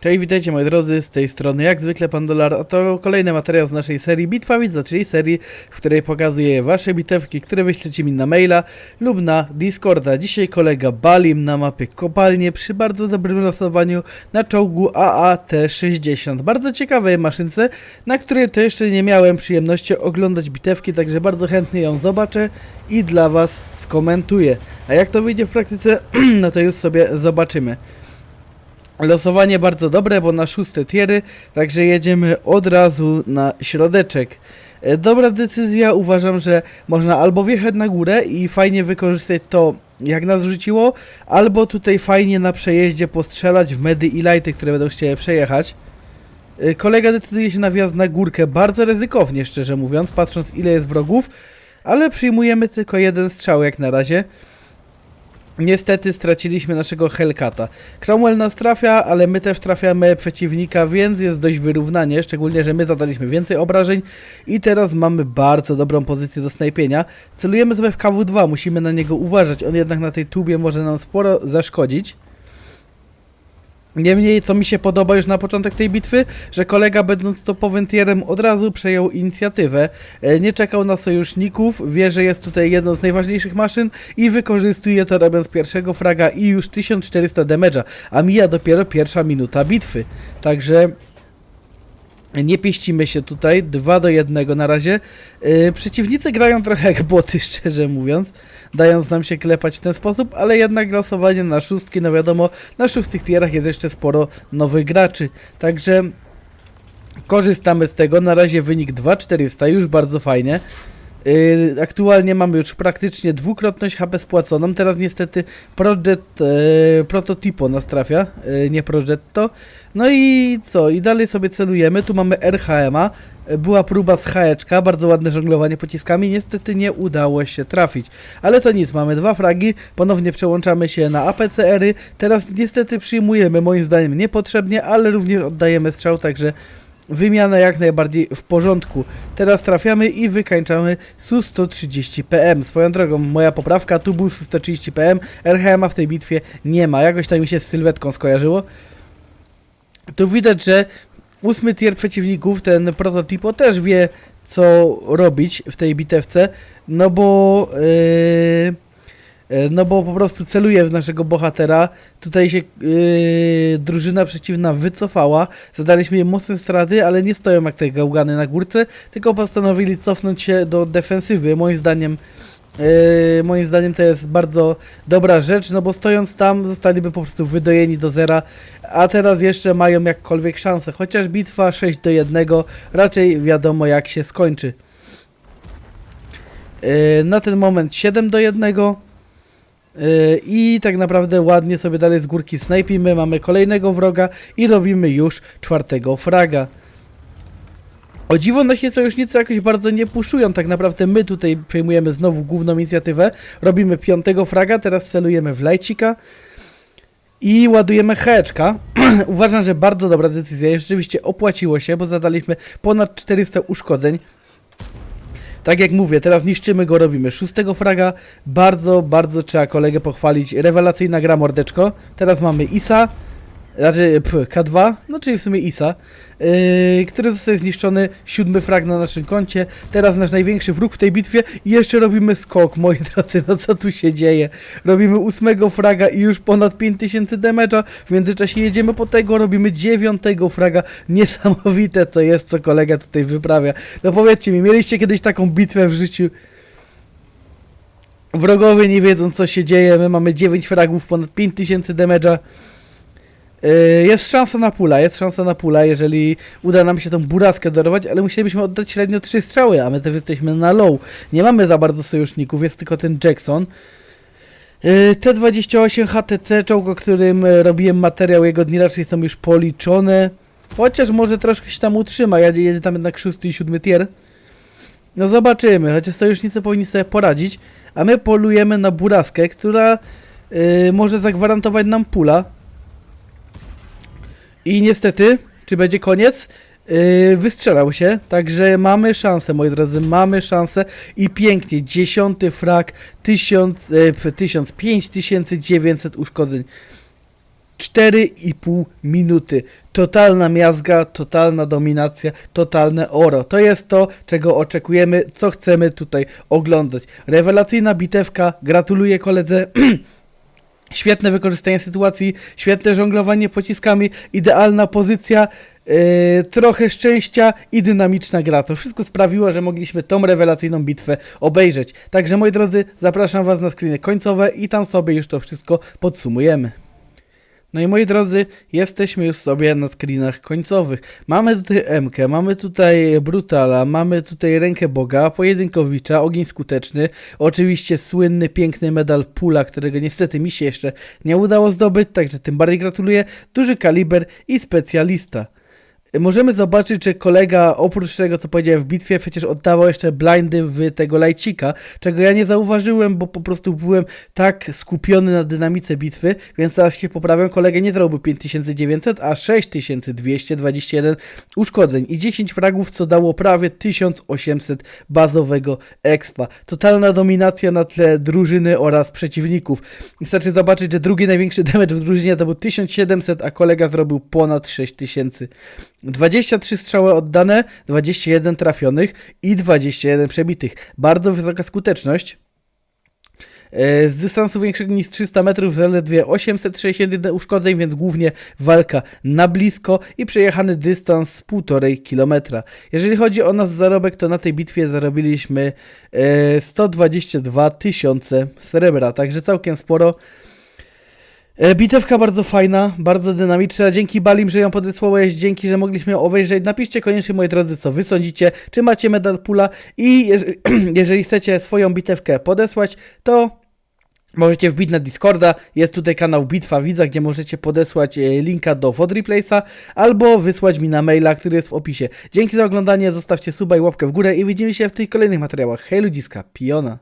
Cześć, witajcie moi drodzy, z tej strony jak zwykle Pan Dolar, a to kolejny materiał z naszej serii Bitwa Widza, czyli serii, w której pokazuję Wasze bitewki, które wyślecie mi na maila lub na Discorda. Dzisiaj kolega Balim na mapie Kopalnie przy bardzo dobrym losowaniu na czołgu AAT-60. Bardzo ciekawej maszynce, na której to jeszcze nie miałem przyjemności oglądać bitewki, także bardzo chętnie ją zobaczę i dla Was skomentuję. A jak to wyjdzie w praktyce, no to już sobie zobaczymy. Losowanie bardzo dobre, bo na szóste tiery, także jedziemy od razu na środeczek. E, Dobra decyzja, uważam, że można albo wjechać na górę i fajnie wykorzystać to, jak nas rzuciło, albo tutaj fajnie na przejeździe postrzelać w medy i lighty, które będą chciały przejechać. E, Kolega decyduje się na wjazd na górkę, bardzo ryzykownie, szczerze mówiąc, patrząc ile jest wrogów, ale przyjmujemy tylko jeden strzał jak na razie. Niestety straciliśmy naszego Hellcata. Cromwell nas trafia, ale my też trafiamy przeciwnika, więc jest dość wyrównanie, szczególnie, że my zadaliśmy więcej obrażeń i teraz mamy bardzo dobrą pozycję do snajpienia. Celujemy sobie w KW2, musimy na niego uważać, on jednak na tej tubie może nam sporo zaszkodzić. Niemniej, co mi się podoba już na początek tej bitwy, że kolega będąc topowym tierem od razu przejął inicjatywę, e, nie czekał na sojuszników, wie, że jest tutaj jedną z najważniejszych maszyn i wykorzystuje to robiąc pierwszego fraga i już 1400 damage'a, a mija dopiero pierwsza minuta bitwy. Także nie pieścimy się tutaj, 2 do 1 na razie. Yy, przeciwnicy grają trochę jak boty, szczerze mówiąc, dając nam się klepać w ten sposób, ale jednak losowanie na szóstki, no wiadomo, na szóstych tierach jest jeszcze sporo nowych graczy, także korzystamy z tego. Na razie wynik 2400, już bardzo fajnie. Yy, aktualnie mamy już praktycznie dwukrotność HP spłaconą. Teraz niestety Project e, Prototypo nas trafia, e, nie Progetto. No i co? I dalej sobie celujemy. Tu mamy RHM-a. E, Była próba z haeczka, bardzo ładne żonglowanie pociskami. Niestety nie udało się trafić. Ale to nic, mamy dwa fragi. Ponownie przełączamy się na APCR-y. Teraz niestety przyjmujemy, moim zdaniem niepotrzebnie, ale również oddajemy strzał, także Wymiana jak najbardziej w porządku. Teraz trafiamy i wykańczamy SU-130 PM. Swoją drogą, moja poprawka, tu był SU-130 PM, RHM-a w tej bitwie nie ma. Jakoś tak mi się z sylwetką skojarzyło. Tu widać, że ósmy tier przeciwników, ten prototypo też wie co robić w tej bitewce, no bo... Yy... E, No bo po prostu celuje w naszego bohatera. Tutaj się yy, drużyna przeciwna wycofała. Zadaliśmy im mocne straty, ale nie stoją jak te gałgany na górce, tylko postanowili cofnąć się do defensywy. Moim zdaniem yy, moim zdaniem to jest bardzo dobra rzecz, no bo stojąc tam zostaliby po prostu wydojeni do zera, a teraz jeszcze mają jakkolwiek szansę. Chociaż bitwa 6 do 1 raczej wiadomo jak się skończy. Na ten moment 7 do 1. Yy, I tak naprawdę ładnie sobie dalej z górki snajpimy, mamy kolejnego wroga i robimy już czwartego fraga. O dziwo nasi sojusznicy jakoś bardzo nie puszują, tak naprawdę my tutaj przejmujemy znowu główną inicjatywę, robimy piątego fraga, teraz celujemy w lajcika i ładujemy heczka. Uważam, że bardzo dobra decyzja, rzeczywiście opłaciło się, bo zadaliśmy ponad 400 uszkodzeń. Tak jak mówię, teraz niszczymy go, robimy szóstego fraga. Bardzo, bardzo trzeba kolegę pochwalić. Rewelacyjna gra mordeczko. Teraz mamy Isa, znaczy p, K2, no czyli w sumie Isa, yy, który zostaje zniszczony. Siódmy frag na naszym koncie. Teraz nasz największy wróg w tej bitwie. I jeszcze robimy skok, moi drodzy, no co tu się dzieje? Robimy ósmego fraga i już ponad 5000 damage'a. W międzyczasie jedziemy po tego, robimy dziewiątego fraga. Niesamowite to jest, co kolega tutaj wyprawia. No powiedzcie mi, mieliście kiedyś taką bitwę w życiu? Wrogowie nie wiedzą co się dzieje, my mamy 9 fragów, ponad 5000 damage'a. Yy, Jest szansa na pula, jest szansa na pula, jeżeli uda nam się tą buraskę dorwać, ale musielibyśmy oddać średnio 3 strzały, a my też jesteśmy na low. Nie mamy za bardzo sojuszników, jest tylko ten Jackson. Yy, T28 HTC, czołg, o którym e, robiłem materiał, jego dni raczej są już policzone. Chociaż może troszkę się tam utrzyma, ja jedę tam jednak 6 i 7 tier. No zobaczymy, chociaż sojusznicy powinni sobie poradzić, a my polujemy na buraskę, która yy, może zagwarantować nam pula. I niestety, czy będzie koniec? Yy, wystrzelał się, także mamy szansę, moi drodzy, mamy szansę i pięknie, dziesiąty frak, 1000, yy, 1000, 5900 uszkodzeń. 4,5 minuty. Totalna miazga, totalna dominacja, totalne oro. To jest to, czego oczekujemy, co chcemy tutaj oglądać. Rewelacyjna bitewka, gratuluję koledze. Świetne wykorzystanie sytuacji, świetne żonglowanie pociskami, idealna pozycja, yy, trochę szczęścia i dynamiczna gra. To wszystko sprawiło, że mogliśmy tą rewelacyjną bitwę obejrzeć. Także moi drodzy, zapraszam Was na screeny końcowe i tam sobie już to wszystko podsumujemy. No i moi drodzy, jesteśmy już sobie na screenach końcowych. Mamy tutaj MK, mamy tutaj Brutala, mamy tutaj Rękę Boga, Pojedynkowicza, Ogień Skuteczny, oczywiście słynny, piękny medal Pula, którego niestety mi się jeszcze nie udało zdobyć, także tym bardziej gratuluję, duży kaliber i specjalista. Możemy zobaczyć, że kolega oprócz tego, co powiedziałem w bitwie, przecież oddawał jeszcze blindy w tego lajcika, czego ja nie zauważyłem, bo po prostu byłem tak skupiony na dynamice bitwy, więc teraz się poprawiam. Kolega nie zrobił 5900, a 6221 uszkodzeń i 10 fragów, co dało prawie 1800 bazowego expa. Totalna dominacja na tle drużyny oraz przeciwników. Wystarczy zobaczyć, że drugi największy damage w drużynie to był 1700, a kolega zrobił ponad 6000. 23 strzały oddane, 21 trafionych i 21 przebitych. Bardzo wysoka skuteczność. E, Z dystansu większego niż 300 metrów zaledwie 861 uszkodzeń, więc głównie walka na blisko i przejechany dystans 1,5 km. Jeżeli chodzi o nasz zarobek, to na tej bitwie zarobiliśmy e, 122 tysiące srebra, także całkiem sporo. E, Bitewka bardzo fajna, bardzo dynamiczna. Dzięki Balim, że ją podesłałeś, dzięki, że mogliśmy ją obejrzeć. Napiszcie koniecznie, moi drodzy, co wy sądzicie, czy macie medal pula i jeżeli, jeżeli chcecie swoją bitewkę podesłać, to Możecie wbić na Discorda, jest tutaj kanał Bitwa Widza, gdzie możecie podesłać e, linka do Wodreplace'a albo wysłać mi na maila, który jest w opisie. Dzięki za oglądanie, zostawcie suba i łapkę w górę i widzimy się w tych kolejnych materiałach. Hej ludziska, Piona!